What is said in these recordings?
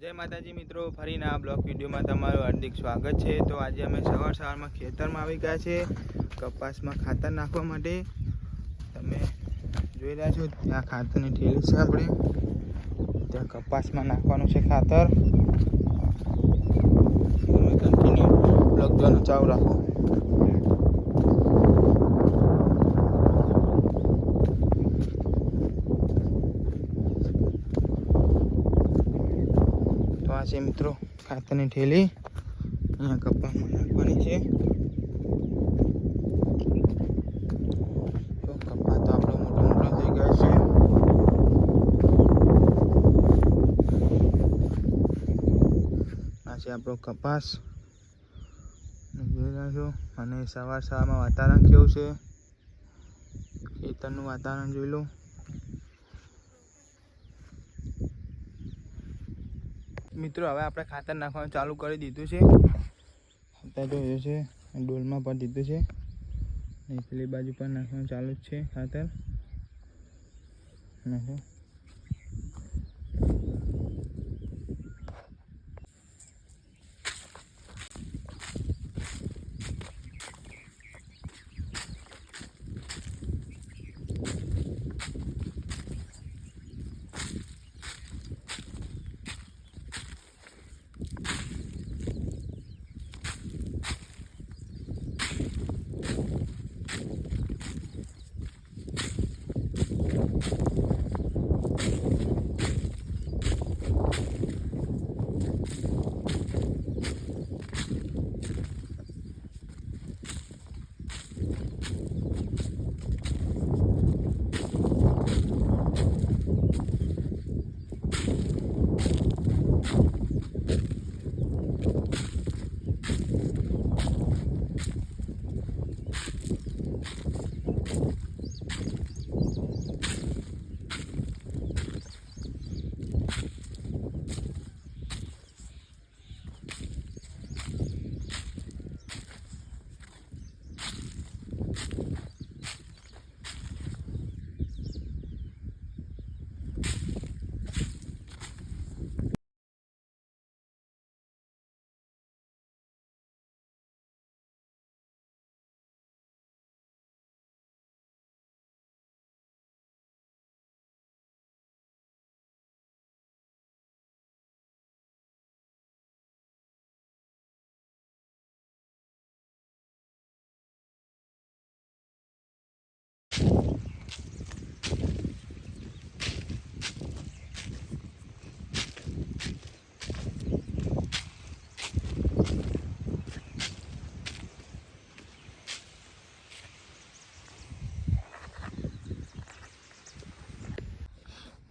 જય માતાજી મિત્રો, ફરીના આ બ્લોક વિડીયોમાં તમારું હાર્દિક સ્વાગત છે. તો આજે અમે સવાર સવારમાં ખેતરમાં આવી ગયા છે, કપાસમાં ખાતર નાખવા માટે. તમે જોઈ રહ્યા છો ત્યાં ખાતરની ઠેલી છે આપણે. ત્યાં કપાસમાં નાખવાનું છે ખાતર. કન્ટિન્યુ બ્લોક જોવાનું ચાલુ રાખો. આ છે મિત્રો, ખાતરની ઠેલી અહીંયા કપામાં નાખવાની છે. તો કપાસ તો આપણો મોટો મોટો થઈ ગયો છે. આ આપણો કપાસ. જોઈ રહ્યા અને સવાર સવારમાં વાતાવરણ કેવું છે? ખેતરનું વાતાવરણ જોઈ લો. મિત્રો, હવે આપણે ખાતર નાખવાનું ચાલુ કરી દીધું છે. અત્યારે જોયું છે, ડોલમાં પણ દીધું છે. પેલી બાજુ પણ નાખવાનું ચાલુ જ છે ખાતર. નાખો.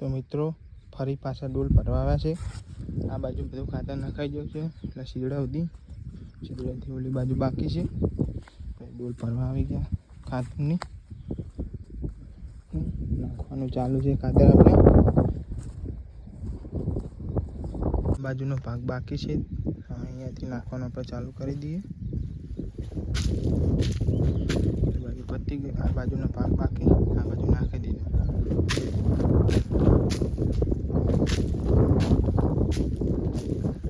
તો મિત્રો, ફરી પાછા ડોલ ભરવા આવ્યા છે. આ બાજુ બધું ખાતર નખાઈ ગયું છે. એટલે શીદડા સુધી શીદડાથી ઓલી બાજુ બાકી છે. ડોલ ભરવા આવી ગયા ખાતરની. નાખવાનું ચાલુ છે ખાતર આપણે. બાજુનો ભાગ બાકી છે. અહીંયાથી નાખવાનું આપણે ચાલુ કરી દઈએ. બાજુ પતી ગઈ. આ બાજુનો ભાગ બાકી. આ બાજુ નાખી દીધો Thank you.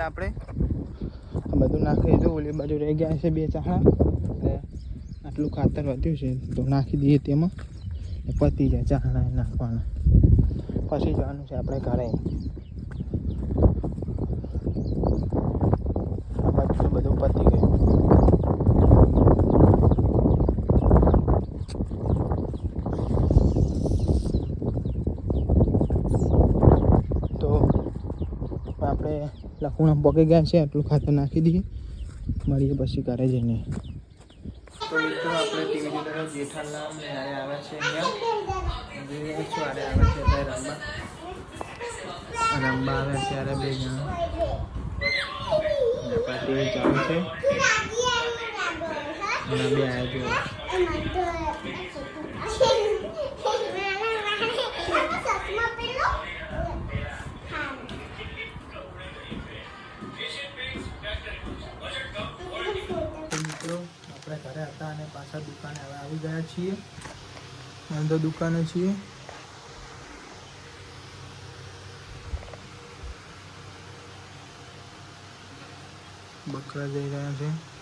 સામાન્ય આવે તો આપણે બધું નાખી દીધું, ઓલી બાજુ રહી ગયા છે બે ચાણા એટલે આટલું ખાતર વધ્યું છે, તો નાખી દઈએ તેમાં. પતી જાય ચાણા નાખવાના. પછી જવાનું છે આપણે ઘરે. બધું પતી ગયું તો આપણે લખુણા પકી ગયા છે આટલું ખાતર નાખી દઈએ. મળીએ પછી ઘરે જઈને. તો મિત્રો આપણે ટીવી જોતા આવે છે અહીંયા. છો આરે આવે છે છે બે જણા. અને ટીવી ચાલુ છે. અને બે આવ્યા જો ઘરે હતા અને પાછા દુકાને હવે આવી ગયા છીએ. અંદર દુકાને છીએ. બકરા જઈ રહ્યા છે.